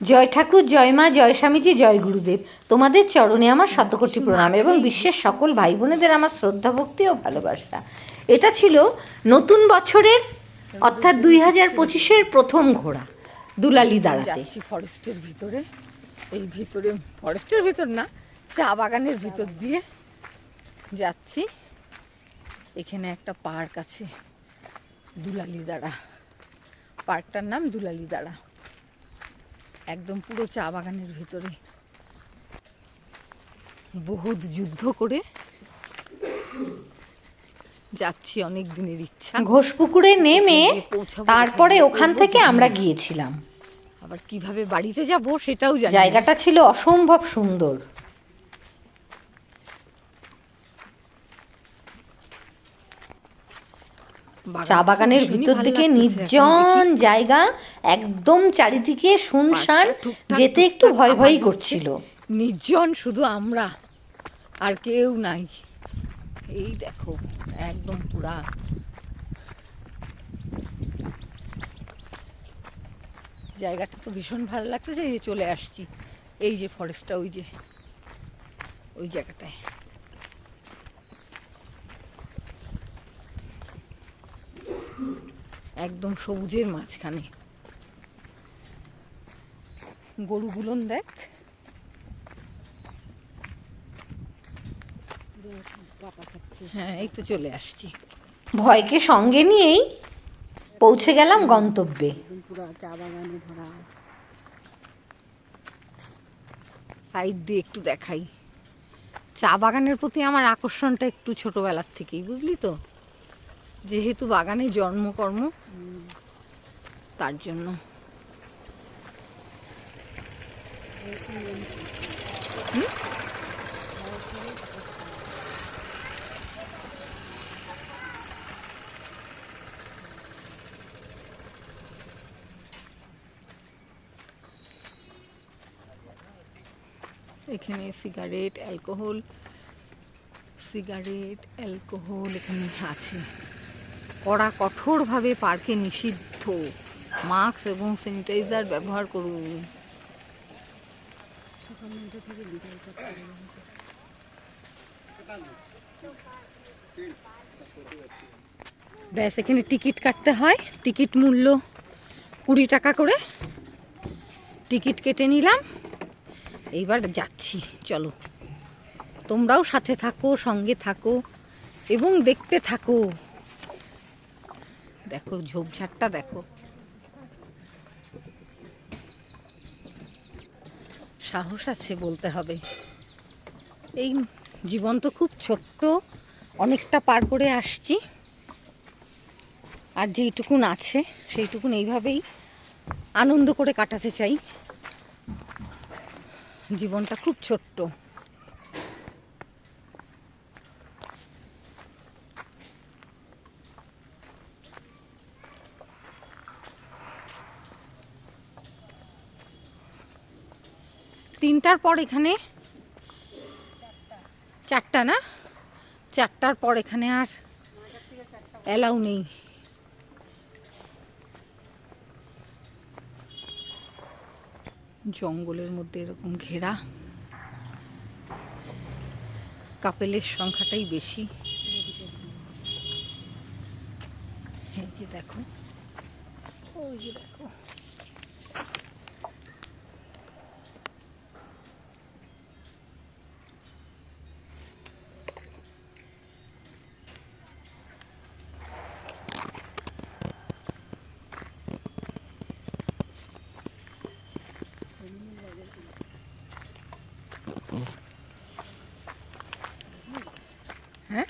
জয় ঠাকুর জয় মা জয় স্বামীজি জয় গুরুদেব। তোমাদের চরণে আমার শতকোটি প্রণাম এবং বিশ্বের সকল ভাই বোনেদের আমার শ্রদ্ধা ভক্তি ও ভালোবাসা। এটা ছিল নতুন বছরের অর্থাৎ দুই হাজার পঁচিশের প্রথম ঘোড়া দুলালি দাঁড়াতে। ফরেস্টের ভিতরে। এই ভিতরে ফরেস্টের ভিতর না চা বাগানের ভিতর দিয়ে যাচ্ছি। এখানে একটা পার্ক আছে দুলালি দাঁড়া। পার্কটার নাম দুলালি দাঁড়া। একদম পুরো চা বাগানের ভিতরে। বহুত যুদ্ধ করে যাচ্ছি অনেক দিনের ইচ্ছা। ঘোষপুকুরে নেমে তারপরে ওখান থেকে আমরা গিয়েছিলাম। আবার কীভাবে বাড়িতে যাব সেটাও জায়গাটা ছিল অসম্ভব সুন্দর। চা বাগানের ভিতর দিকে নির্জন জায়গা একদম চারিদিকে শুনশান যেতে একটু টুকটাক ভয় করছিল। নির্জন শুধু আমরা আর কেউ নাই। এই দেখো একদম পুরা। জায়গাটা তো ভীষণ ভালো লাগতেছে এই যে চলে আসছি। এই যে ফরেস্টটা ওই যে ওই জায়গাটায়। একদম সবুজের মাঝখানে। গরুগুলোন দেখ। হ্যাঁ এই তো চলে আসছি। ভয়কে সঙ্গে নিয়েই পৌঁছে গেলাম গন্তব্যে। সাইড দিয়ে একটু দেখাই। চা বাগানের প্রতি আমার আকর্ষণটা একটু ছোটবেলার থেকেই বুঝলি তো? যেহেতু বাগানে জন্মকর্ম তার জন্য। এখানে সিগারেট অ্যালকোহল সিগারেট অ্যালকোহল এখানে আছে। কড়া কঠোরভাবে পার্কে নিষিদ্ধ। মাস্ক এবং স্যানিটাইজার ব্যবহার করুন। ব্যাস, এখানে টিকিট কাটতে হয়। টিকিট মূল্য কুড়ি টাকা করে। টিকিট কেটে নিলাম। এইবার যাচ্ছি। চলো। তোমরাও সাথে থাকো, সঙ্গে থাকো এবং দেখতে থাকো। দেখো, ঝোপঝাড়টা দেখো। সাহস আছে বলতে হবে। এই জীবন তো খুব ছোট্ট, অনেকটা পার করে আসছি। আর যেইটুকুন আছে, সেইটুকুন এইভাবেই আনন্দ করে কাটাতে চাই। জীবনটা খুব ছোট্ট। তিনটার পর এখানে চারটা না? চারটার পর এখানে আর অ্যালাউ নেই। জঙ্গলের মধ্যে এরকম ঘেরা। কাপেলের সংখ্যাটাই বেশি। দেখো। ওই দেখো হ্যাঁ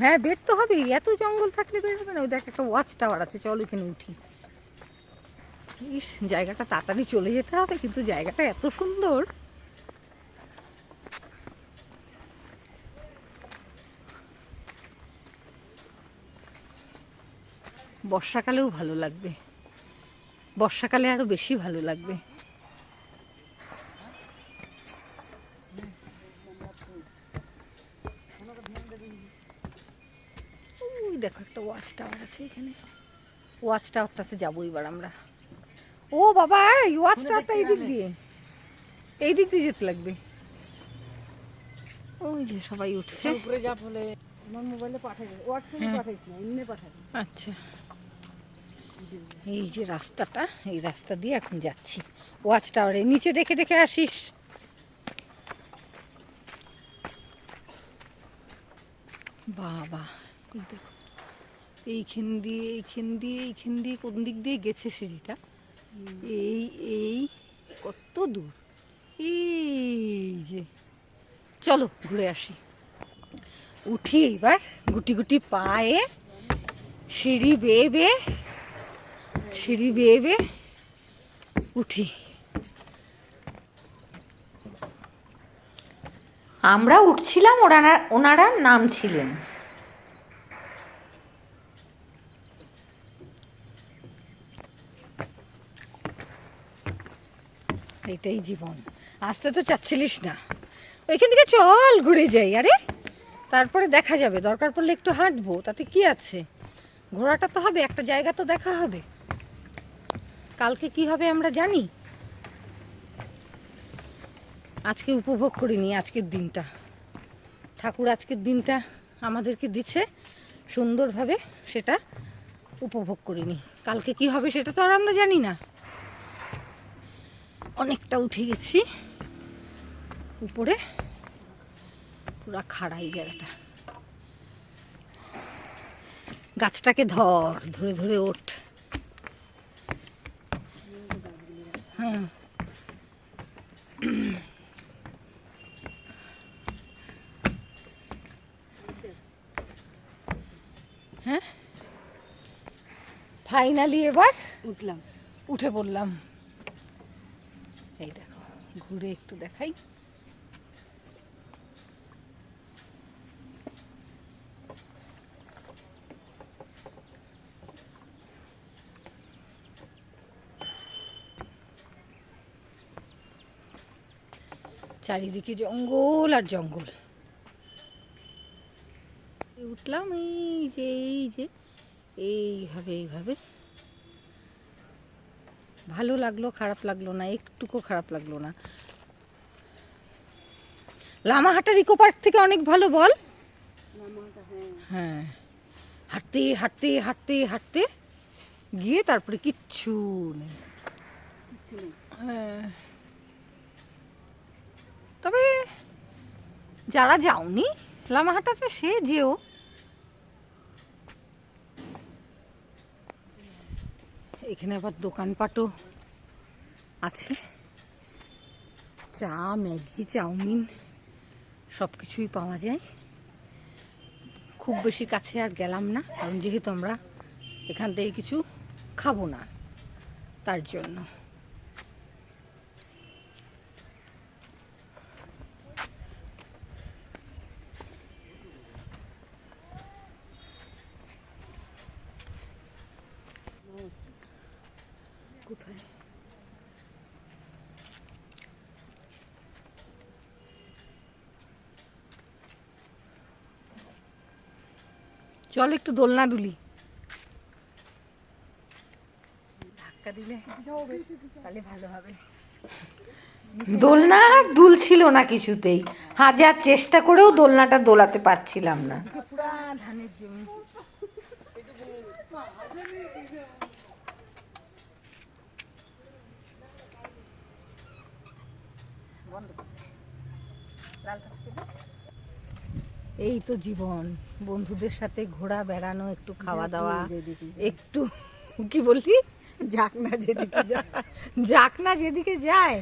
হ্যাঁ বের তো হবেই। এত জঙ্গল থাকলে বের হবে না। ওই দেখ, একটা ওয়াচ টাওয়ার আছে। চল এখানে উঠি। ইস, জায়গাটা তাড়াতাড়ি চলে যেতে হবে, কিন্তু জায়গাটা এত সুন্দর। বর্ষাকালেও ভালো লাগবে। বর্ষাকালে আরও বেশি ভালো লাগবে ওই দেখো একটা ওয়াচ টাওয়ার আছে এখানে। ওয়াচ টাওয়ারটাতে যাব এবার আমরা। ও বাবা এই ওয়াচ টাওয়ারটা এই দিক দিয়ে এই দিক দিয়ে। যেতে লাগবে। ওই যে সবাই উঠছে। উপরে যা বলে আমার মোবাইলে পাঠাই হোয়াটসঅ্যাপে হ্যাঁ। পাঠাইস না এমনি পাঠাই আচ্ছা। এই যে রাস্তাটা এই রাস্তা দিয়ে এখন যাচ্ছি। ওয়াচ টাওয়ারে নিচে দেখে দেখে আসিস। বাবা দেখো। এইখান দিয়ে এইখান দিয়ে এইখান দিয়ে কোন দিক দিয়ে গেছে সিঁড়িটা? এই এই, কত দূর? এই যে, চলো ঘুরে আসি। উঠি এবার গুটি গুটি পায়ে, সিঁড়ি বেয়ে বেয়ে, সিঁড়ি বেয়ে বেয়ে, উঠি। আমরা উঠছিলাম, ওনারা ওনারা নামছিলেন। এটাই জীবন। আসতে তো চাচ্ছিলিস না। ওইখান থেকে চল ঘুরে যাই, আরে। তারপরে দেখা যাবে। দরকার পড়লে একটু হাঁটবো। তাতে কি আছে? ঘোরাটা তো হবে, একটা জায়গা তো দেখা হবে। কালকে কি হবে আমরা জানি? আজকে উপভোগ করিনি আজকের দিনটা। ঠাকুর আজকের দিনটা আমাদেরকে দিচ্ছে সুন্দরভাবে সেটা উপভোগ করিনি। কালকে কি হবে সেটা তো আর আমরা জানি না। অনেকটা উঠে গেছি। উপরে পুরা খাড়াই জায়গাটা। গাছটাকে ধর ধরে ধরে ওঠ। হ্যাঁ। হ্যাঁ? ফাইনালি এবার উঠলাম। উঠে পড়লাম। এই দেখো, ঘুরে একটু দেখাই। চারিদিকে জঙ্গল আর জঙ্গল। উঠলাম, এই যে এই যে, এইভাবে এইভাবে। ভালো লাগল খারাপ লাগল না একটুকু খারাপ লাগল না। লামাহাটার ইকো পার্ক থেকে অনেক ভালো বল। হ্যাঁ। হাঁটতে হাঁটতে হাঁটতে হাঁটতে গিয়ে তারপরে কিচ্ছু নেই। কিচ্ছু নেই। হ্যাঁ। তবে যারা যাওনি লামাহাটাতে সে যেও। এখানে আবার দোকানপাটও। আছে। চা, ম্যাগি, চাউমিন সব কিছুই পাওয়া যায়। খুব বেশি কাছে আর গেলাম না, কারণ যেহেতু আমরা এখান থেকে কিছু খাব না তার জন্য। কোথায়? চল একটু দোলনা দুলি। ধাক্কা দিলে তাহলে ভালো হবে। দোলনা দুলছিল না কিছুতেই। হাজার চেষ্টা করেও দোলনাটা দোলাতে পারছিলাম না। পুরা ধানের জমি। বন্ধ। এই তো জীবন বন্ধুদের সাথে ঘোরা বেড়ানো একটু খাওয়া দাওয়া একটু কি বললি? যাক না যেদিকে যাক না যেদিকে যায়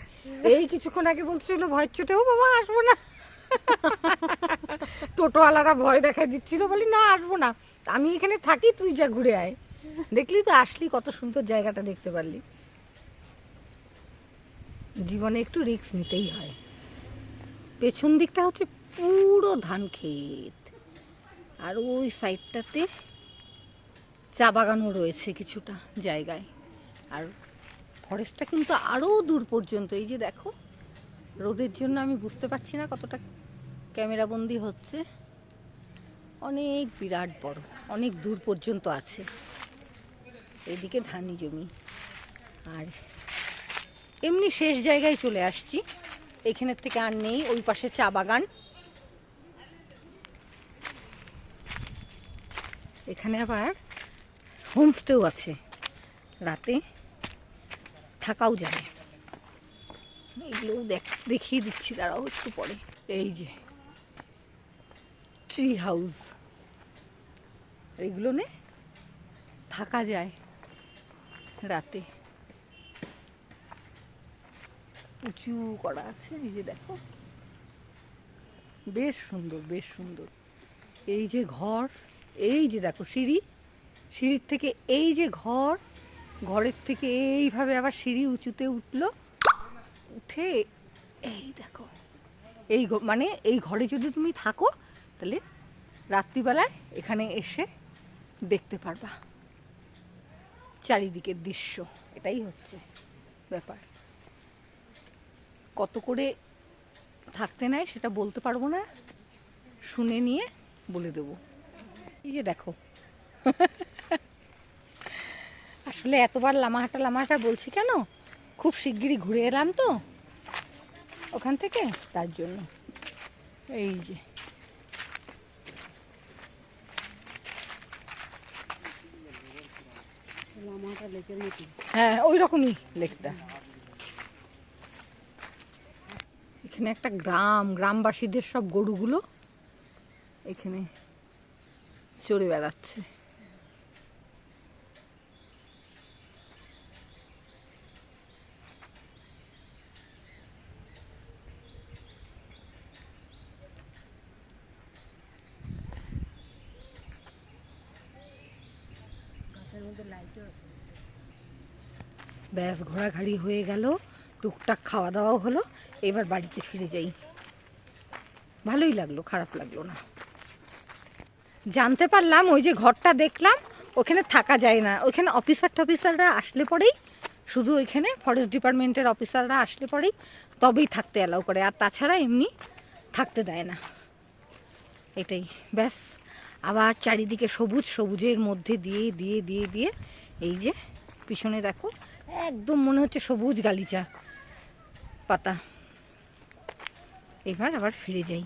এই কিছুক্ষণ আগে বলছিল ভয় চোটেও বাবা আসব না। টোটোওয়ালারা ভয় দেখা দিচ্ছিল বলি না আসব না। আমি এখানে থাকি তুই যা ঘুরে আয়। দেখলি তো আসলি কত সুন্দর জায়গাটা দেখতে পারলি। জীবনে একটু রিস্ক নিতেই হয়। পেছন দিকটা হচ্ছে পুরো ধান ক্ষেত। আর ওই সাইডটাতে চা বাগানও রয়েছে কিছুটা জায়গায়। আর ফরেস্টটা কিন্তু আরও দূর পর্যন্ত। এই যে দেখো, রোদের জন্য আমি বুঝতে পারছি না কতটা ক্যামেরা বন্দি হচ্ছে। অনেক বিরাট বড়, অনেক দূর পর্যন্ত আছে। এদিকে ধানি জমি। আর এমনি শেষ জায়গায় চলে আসছি। এখানের থেকে আর নেই, ওই পাশে চা বাগান। এখানে আবার হোমস্টেও আছে। রাতে থাকাও যায় এগুলোও দেখ দেখিয়ে দিচ্ছি, দাঁড়াও একটু পরে। এই যে ট্রি হাউস এইগুলো নে, থাকা যায় রাতে। উঁচু করা আছে, এই যে দেখো। বেশ সুন্দর বেশ সুন্দর। এই যে ঘর এই যে দেখো সিঁড়ি, সিঁড়ির থেকে এই যে ঘর, ঘরের থেকে এইভাবে আবার সিঁড়ি উঁচুতে উঠল, উঠে এই দেখো, এই মানে এই ঘরে যদি তুমি থাকো, তাহলে রাত্রিবেলায় এখানে এসে দেখতে পারবা। চারিদিকের দৃশ্য, এটাই হচ্ছে ব্যাপার। কত করে থাকতে নেয় সেটা বলতে পারব না, শুনে নিয়ে বলে দেবো। এই যে দেখো। আসলে এতবার লামাহাটা লামাহাটা বলছি কেন? খুব শিগগিরই ঘুরে এলাম তো ওখান থেকে তার জন্য। এই যে। হ্যাঁ ওই রকমই লেকটা। এখানে একটা গ্রাম গ্রামবাসীদের সব গরুগুলো। এখানে চড়ে বেড়াচ্ছে। ব্যাস ঘোরাঘাড়ি হয়ে গেল। টুকটাক খাওয়া দাওয়াও হলো। এবার বাড়িতে ফিরে যাই। ভালোই লাগল খারাপ লাগল না। জানতে পারলাম, ওই যে ঘরটা দেখলাম, ওখানে থাকা যায় না। ওখানে অফিসার টফিসাররা আসলে পরেই, শুধু ওইখানে ফরেস্ট ডিপার্টমেন্টের অফিসাররা আসলে পরেই, তবেই থাকতে অ্যালাউ করে। আর তাছাড়া এমনি থাকতে দেয় না। এটাই, ব্যাস। আবার চারিদিকে সবুজ, সবুজের মধ্যে দিয়ে দিয়ে দিয়ে দিয়ে, এই যে পিছনে দেখো, একদম মনে হচ্ছে সবুজ গালিচা পাতা। এবার আবার ফিরে যাই।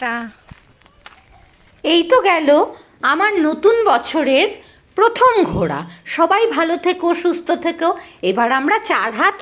টাটা এই তো গেল আমার নতুন বছরের প্রথম ঘোরা সবাই ভালো থেকো, সুস্থ থেকো। এবার আমরা চার হাত